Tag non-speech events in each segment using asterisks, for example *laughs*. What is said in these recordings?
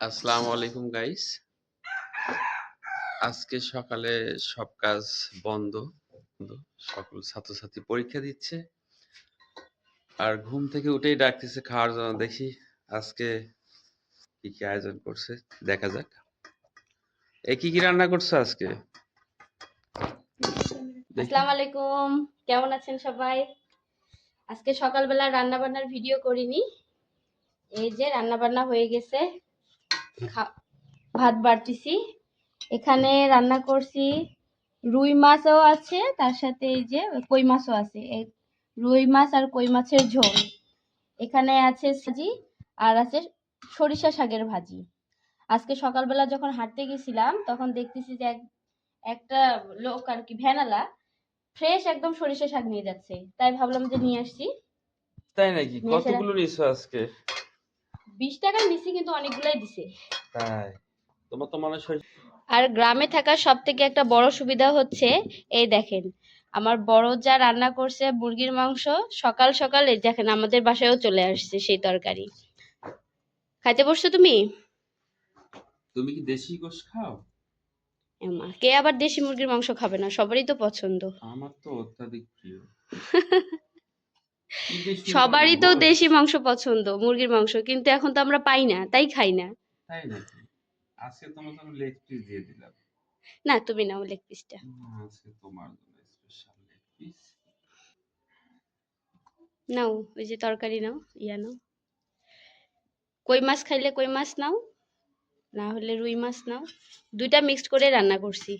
আসসালামু আলাইকুম গাইস আজকে সকালে সব কাজ বন্ধ। সকল ছাত্রছাত্রী পরীক্ষা দিচ্ছে। আর ঘুম থেকে উঠেই ডাকতেছে খাওয়ার জন্য। দেখি আজকে কি কি আয়োজন করছে। দেখা যাক। এ, কি কি রান্না করছ আজকে। আসসালামু আলাইকুম। কেমন আছেন সবাই? আজকে সকালবেলা রান্না বান্নার ভিডিও করিনি। এই যে রান্না বান্না হয়ে গেছে। ভাত বাড়তেছি। এখানে রান্না করছি। রুই মাছও আছে তার সাথে এই যে কই মাছও আছে। এই রুই মাছ আর কই মাছের ঝোল। এখানে আছে সাজি আর আছে সরিষা শাকের ভাজি। আজকে সকালবেলা যখন হাঁটতে গেছিলাম তখন দেখতেছি যে এক- একটা লোক আর কি ভ্যানালা ফ্রেশ একদম সরিষা শাক নিয়ে যাচ্ছে। তাই ভাবলাম যে নিয়ে আসছি তাই নাকি? কতগুলো নিছো আজকে? বিশ টাকার নিছি কিন্তু অনেকগুলাই দিছে। তাই। তোমার তো মনে হয় আর গ্রামে থাকার সব থেকে একটা বড় সুবিধা হচ্ছে এই দেখেন আমার বড় যা রান্না করছে মুরগির মাংস সকাল সকাল এই দেখেন আমাদের বাসায়ও চলে আসছে সেই তরকারি। খাইতে বসছো তুমি? তুমি কি দেশি গোশ খাও? কে আবার দেশি মুরগির মাংস খাবে না? সবারই তো পছন্দ। আমার তো অত্যাধিক প্রিয়। *laughs* সবারই তো? দেশি মাংস পছন্দ মুরগির মাংস কিন্তু এখন তো আমরা পাই না তাই খাই না। তাই নাকি? আজকে তোমার জন্য লেগ পিস দিয়ে দিলাম। না তুমি নাও লেগ পিসটা আজকে তোমার জন্য স্পেশাল লেগ পিস নাও ওই যে তরকারি নাও ইয়া নাও। কই মাছ খাইলে কই মাছ নাও না হলে রুই মাছ নাও। দুইটা মিক্সড করে রান্না করছি।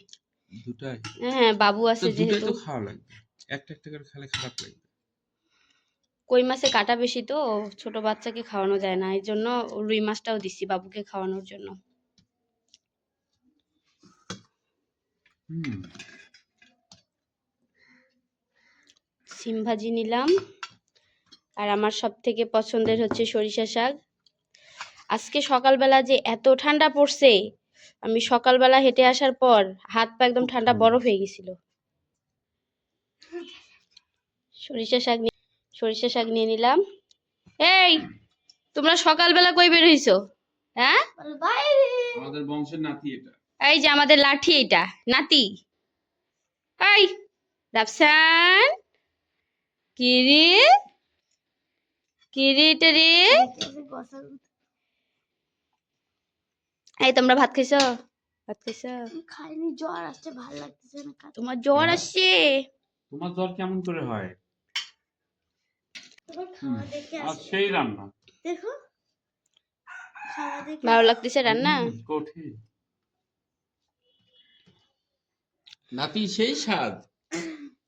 দুটাই? হ্যাঁ বাবু আছে যেহেতু তো খাওয়া লাগবে। একটা একটা করে খেলে খারাপ লাগবে। কই মাছে কাটা বেশি তো ছোট বাচ্চাকে খাওয়ানো যায় না। এই জন্য রুই মাছটাও দিছি বাবুকে খাওয়ানোর জন্য। সিম ভাজি নিলাম। আর আমার সব থেকে পছন্দের হচ্ছে সরিষা শাক। আজকে সকালবেলা যে এত ঠান্ডা পড়ছে আমি সকালবেলা হেঁটে আসার পর হাত পা একদম ঠান্ডা বরফ হয়ে গেছিল। সরিষা শাক সরিষা শাক নিয়ে নিলাম। এই তোমরা সকালবেলা কই বের হইছো? হ্যাঁ? আমাদের বংশের নাতি এটা। এই যে আমাদের লাঠি এটা নাতি। এই রাফসান কিরে? কিরে এটা রে? এই তোমরা ভাত খাইছো? ভাত খাইছো? খাইনি জ্বর আসছে ভালো লাগতেছে না তোমার জ্বর আসছে। তোমার জ্বর কেমন করে হয়? তোমার খাওয়া দেখে আর সেই রান্না। দেখো খাওয়া দেখে ভালো লাগতেছে রান্না? কঠিন। নাতি সেই স্বাদ।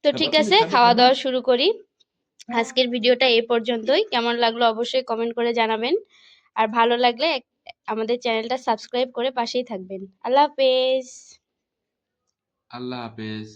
তো ঠিক আছে খাওয়া দাওয়া শুরু করি। আজকের ভিডিওটা এই পর্যন্তই। কেমন লাগল অবশ্যই কমেন্ট করে জানাবেন। আর ভালো লাগলে আমাদের চ্যানেলটা সাবস্ক্রাইব করে পাশেই থাকবেন। আল্লাহ হাফেজ। আল্লাহ হাফেজ।